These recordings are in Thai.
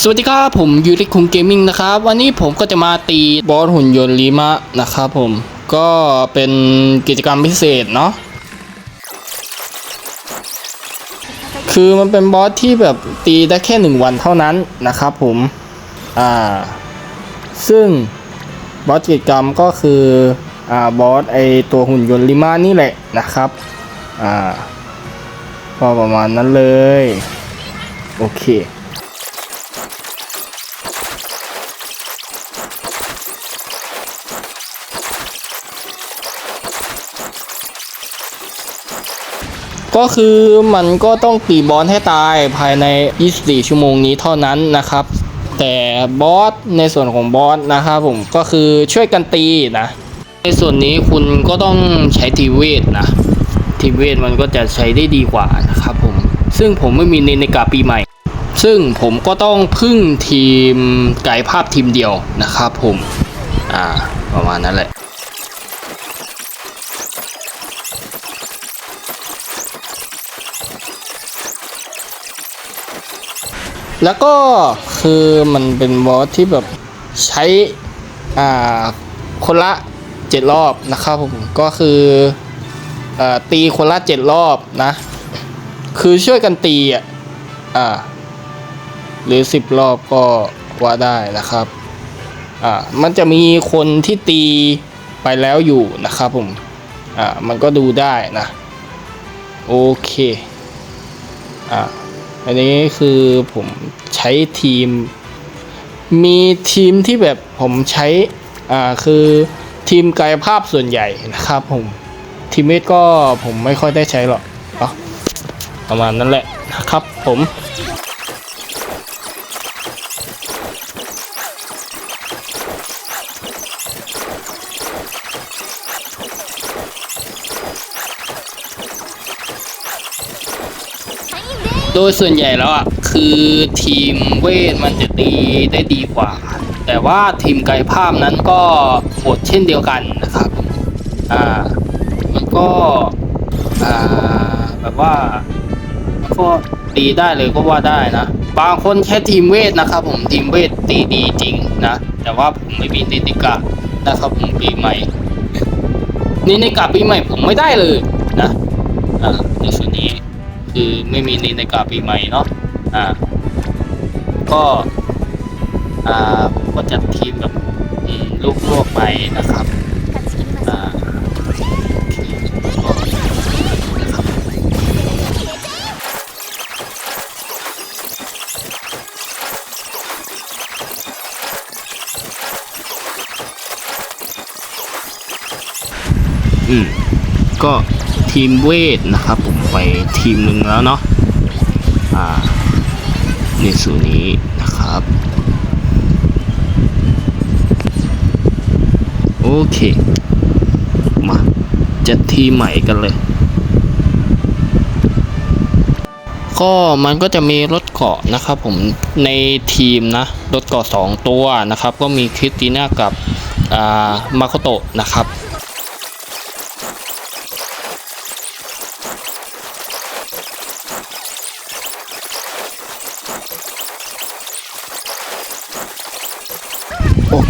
สวัสดีครับผมยูริคุงเกมมิ่งนะครับ วันนี้ผมก็จะมาตีบอสหุ่นยนต์ลีมะนะครับผมก็เป็นกิจกรรมพิเศษเนาะคือมันเป็นบอสที่แบบตีได้แค่หนึ่งวันเท่านั้นนะครับผมอ่าซึ่งบอสกิจกรรมก็คืออ่าบอสไอตัวหุ่นยนต์ลีมะนี่แหละนะครับอ่าก็ประมาณนั้นเลย โอเค ก็คือมันก็ต้องตีบอสให้ตายภายใน 24 ชั่วโมงนี้เท่านั้นนะครับ แต่บอสในส่วนของบอสนะครับผมก็คือช่วยกันตีนะ ในส่วนนี้คุณก็ต้องใช้ทีเวทนะทีเวทมันก็จะใช้ได้ดีกว่านะครับผม ซึ่งผมไม่มีในในกาปีใหม่ ซึ่งผมก็ต้องพึ่งทีมกายภาพทีมเดียวนะครับผม อ่า ประมาณนั้นแหละ แล้วก็คือมันเป็นบอสที่แบบใช้อ่าคนละเจ็ดรอบนะครับผมก็คืออ่าตีคนละเจ็ดรอบนะ คือช่วยกันตีอะอ่าหรือสิบรอบก็ว่าได้นะครับอ่ามันจะมีคนที่ตีไปแล้วอยู่นะครับผมอ่ามันก็ดูได้นะ โอเคอ่า อันนี้คือผมใช้ทีม มีทีมที่แบบผมใช้อ่าคือทีมกายภาพส่วนใหญ่นะครับผมทีมเมทก็ผมไม่ค่อยได้ใช้หรอกประมาณนั้นแหละนะครับผม โดยส่วนใหญ่แล้วอะคือทีมเวทมันจะตีได้ดีกว่า แต่ว่าทีมไกายภาพนั้นก็โหดเช่นเดียวกันนะครับอ่ามันก็อ่าแบบว่ามันก็ตีได้เลยก็ว่าได้นะ บางคนแค่ทีมเวทนะครับ ผมทีมเวทตีดีจริงนะ แต่ว่าผมไม่มีนิติกะนะครับผมปีใหม่นี่ในกาปีใหม่ผมไม่ได้เลยนะอ่าในส่วนนี้ คือไม่มีในกาปีใหม่เนาะอ่าก็อ่าผมก็จัดทีมแบบลูกลวกไปนะครับอ่าโอเคก็นะครับอืม ก็ทีมเวทนะครับ ผมไปทีมหนึ่งแล้วเนาะอ่าในส่วนนี้นะครับ โอเค มาจัดทีใหม่กันเลย ก็มันก็จะมีรถเกาะนะครับผมในทีมนะ รถเกาะสองตัวนะครับ ก็มีคริสติน่ากับอ่ามาโคโตะนะครับ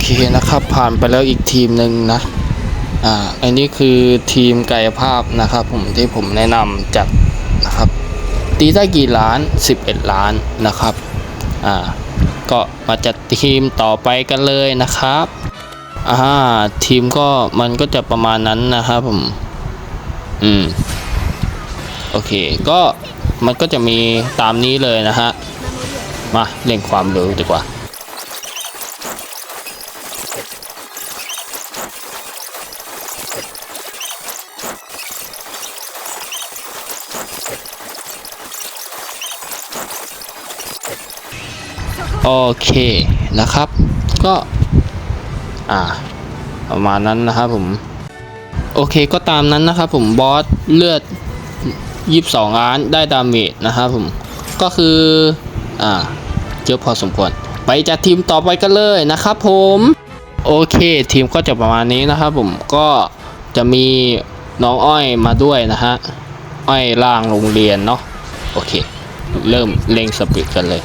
เคนะครับ ผ่านไปแล้วอีกทีมหนึ่งนะ อ่า อันนี้คือทีมกายภาพนะครับ ผมที่ผมแนะนำจัดนะครับ ตีได้กี่ล้าน 11 ล้านนะครับ อ่า ก็มาจัดทีมต่อไปกันเลยนะครับ อ่า ทีมก็มันก็จะประมาณนั้นนะครับผม อืม โอเค ก็มันก็จะมีตามนี้เลยนะฮะ มาเล่นความเร็วดีกว่า โอเคนะครับ ก็อ่าประมาณนั้นนะครับผมโอเคก็ตามนั้นนะครับผมบอสเลือด 22 ล้านได้ดาเมจนะครับผมก็คืออ่าเยอะพอสมควร ไปจัดทีมต่อไปกันเลยนะครับผมโอเคทีมก็จะประมาณนี้นะครับผมก็จะมีน้องอ้อยมาด้วยนะฮะอ้อยล่างโรงเรียนเนาะโอเค เริ่มเล่งสปีดกันเลย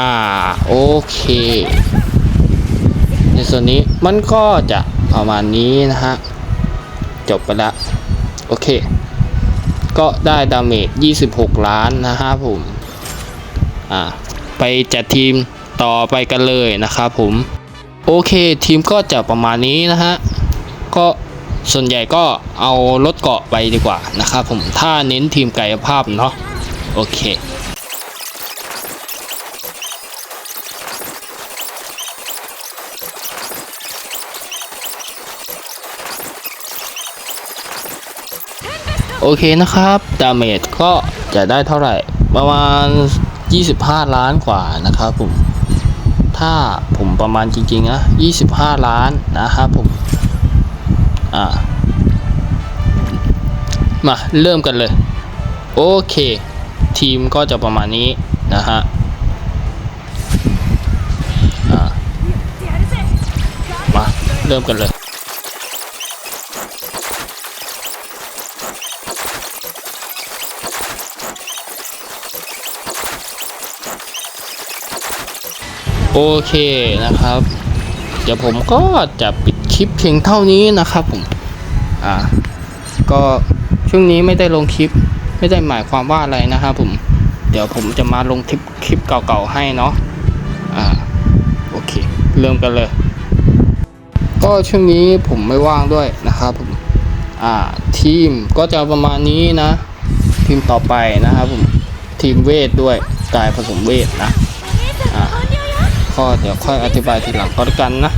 อ่าโอเค ในส่วนนี้มันก็จะประมาณนี้นะฮะ จบไปละโอเค ก็ได้ดาเมจ 26 ล้านนะฮะผม อ่า ไปจัดทีมต่อไปกันเลยนะครับผม โอเคทีมก็จะประมาณนี้นะฮะ ก็ส่วนใหญ่ก็เอารถเกาะไปดีกว่านะครับผมถ้าเน้นทีมกายภาพเนาะโอเค โอเคนะครับดาเมจก็จะได้เท่าไหร่ ประมาณ 25 ล้านกว่านะครับผม ถ้าผมประมาณจริงๆนะ25 ล้านนะครับผม อ่า มาเริ่มกันเลย โอเค ทีมก็จะประมาณนี้นะฮะมา เริ่มกันเลย โอเคนะครับ เดี๋ยวผมก็จะปิดคลิปเพียงเท่านี้นะครับผมอ่าก็ช่วงนี้ไม่ได้ลงคลิป ไม่ได้หมายความว่าอะไรนะครับผมเดี๋ยวผมจะมาลงคลิปคลิปเก่าๆให้เนาะอ่าโอเค เริ่มกันเลย ก็ช่วงนี้ผมไม่ว่างด้วยนะครับผมอ่าทีมก็จะประมาณนี้นะ ทีมต่อไปนะครับผมทีมเวทด้วยกายผสมเวทนะ ก็เดี๋ยวค่อยอธิบายทีหลังก็แล้วกันนะ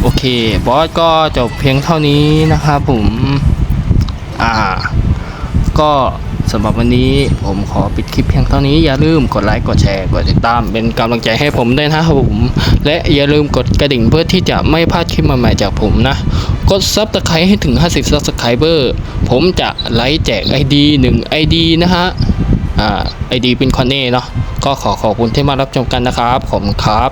โอเค บอสก็จบเพียงเท่านี้นะครับผม อ่า ก็ สำหรับวันนี้ผมขอปิดคลิปเพียงเท่านี้อย่าลืมกดไลค์กดแชร์กดติดตาม เป็นกำลังใจให้ผมด้วยนะครับผม และอย่าลืมกดกระดิ่งเพื่อที่จะไม่พลาดคลิปใหม่ๆจากผมนะ กดซับสไครต์ให้ถึง 50ซับสไครเบอร์ผมจะไลค์แจก ID 1 ID นะฮะอ่า ID เป็นคอนเน่เนาะก็ขอขอบคุณที่มารับชมกันนะครับขอบคุณครับ